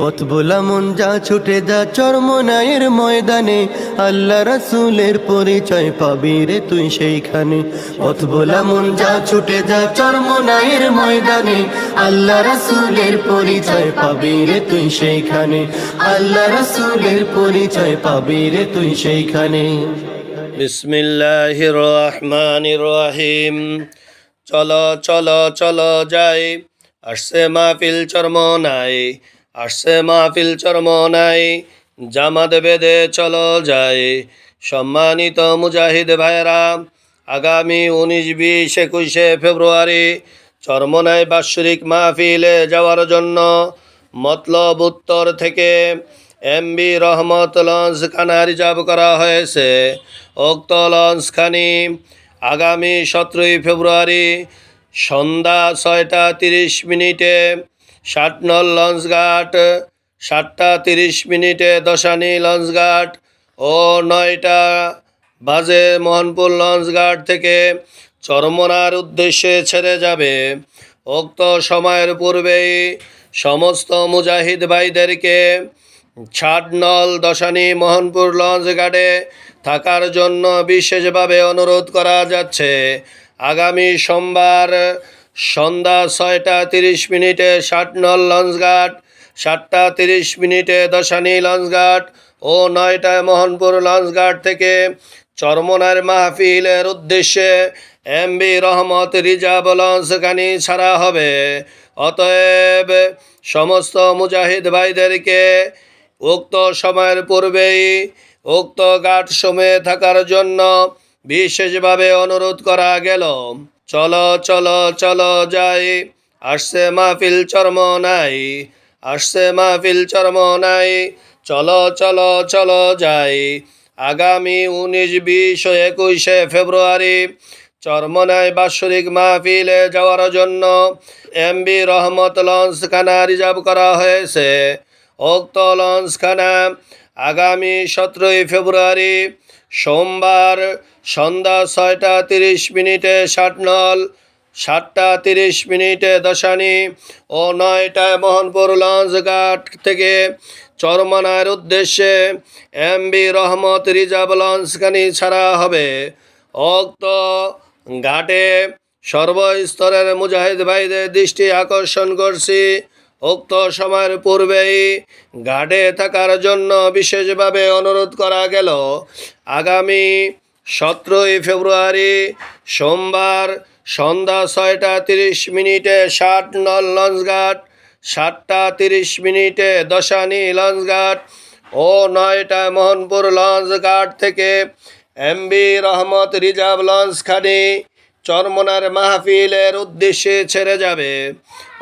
পথ বোলা মন যা ছুটে যা চরমনায়ের ময়দানে, আল্লাহ রাসূলের পরিচয় পাবি রে তুই সেইখানে। পথ বোলা মন যা ছুটে যা চরমনায়ের ময়দানে, আল্লাহ রাসূলের পরিচয় পাবি রে তুই সেইখানে। আল্লাহ রাসূলের পরিচয় পাবি রে তুই সেইখানে। বিসমিল্লাহির রহমানির রহিম। চলো চলো চলো যাই। আসছে মাহফিল চর্ম নাই আসছে মাহফিল চর্ম নাই জামাত বেদে চলো যাই সম্মানিত মুজাহিদ ভাইরা আগামী উনিশ, বিশ, একুশে ফেব্রুয়ারি চরমনায় বাৎসরিক মাহফিলে যাওয়ার জন্য মতলব উত্তর থেকে এমবি রহমত লঞ্চ খানা রিজার্ভ করা হয়েছে। উক্ত লঞ্চ খানি আগামী সতেরোই ফেব্রুয়ারি সন্ধ্যা ছয়টা তিরিশ মিনিটে ষাট নল লঞ্চঘাট সাতটা তিরিশ মিনিটে দশানি লঞ্চঘাট ও নয়টা বাজে মোহনপুর লঞ্চঘাট থেকে চরমনার উদ্দেশ্যে ছেড়ে যাবে। উক্ত সময়ের পূর্বেই সমস্ত মুজাহিদ ভাইদেরকে ছাটনল দশানি মোহনপুর লঞ্চ ঘাটে থাকার জন্য বিশেষভাবে অনুরোধ করা যাচ্ছে। আগামী সোমবার সন্ধ্যা ছয়টা তিরিশ মিনিটে ষাটনল লঞ্চঘাট সাতটা তিরিশ মিনিটে দশানি লঞ্চঘাট ও নয়টায় মোহনপুর লঞ্চঘাট থেকে চরমনার মাহফিলের উদ্দেশ্যে এমবি রহমত রিজার্ভ লঞ্চখানি ছাড়া হবে। অতএব সমস্ত মুজাহিদ ভাইদেরকে উক্ত সময়ের পূর্বেই উক্ত ঘাট সময়ে থাকার জন্য বিশেষভাবে অনুরোধ করা গেল। চলো চলো চলো যাই। আসছে মাহফিল চর্ম নাই। আসছে মাহফিল চর্ম নাই। চলো চলো চলো যাই। আগামী উনিশ, বিশ, একুশে ফেব্রুয়ারি চরমনায় বাৎসরিক মাহফিলে যাওয়ার জন্য। এমবি রহমত লঞ্চখানা রিজার্ভ করা হয়েছে। উক্ত লঞ্চখানা আগামী সতেরোই ফেব্রুয়ারি সোমবার সন্ধ্যা ছয়টা তিরিশ মিনিটে ষাটনল সাতটা তিরিশ মিনিটে দশানি ও নয়টায় মোহনপুর লঞ্চঘাট থেকে চরমানার উদ্দেশ্যে এমবি রহমত রিজার্ভ লঞ্চখানি ছাড়া হবে। অক্ত ঘাটে সর্বস্তরের মুজাহিদ ভাইদের দৃষ্টি আকর্ষণ করছি। উক্ত সময়ের পূর্বেই ঘাটে থাকার জন্য বিশেষভাবে অনুরোধ করা গেল। আগামী সতেরোই ফেব্রুয়ারি সোমবার সন্ধ্যা ছয়টা তিরিশ মিনিটে ষাট নল লঞ্চঘাট সাতটা তিরিশ মিনিটে দশানি লঞ্চঘাট ও নয়টা মোহনপুর লঞ্চঘাট থেকে এমবি রহমত রিজার্ভ লঞ্চখানি চরমনার মাহফিলের উদ্দেশ্যে ছেড়ে যাবে।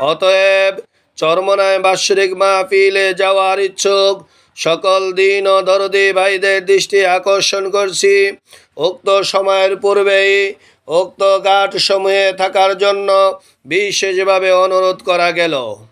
অতএব চরমনায় বাৎসরিক মাহফিলে যাওয়ার ইচ্ছুক। সকল দিন ও দরদি ভাইদের দৃষ্টি আকর্ষণ করছি। উক্ত সময়ের পূর্বেই উক্ত ঘাট সমূহে থাকার জন্য বিশেষভাবে অনুরোধ করা গেল।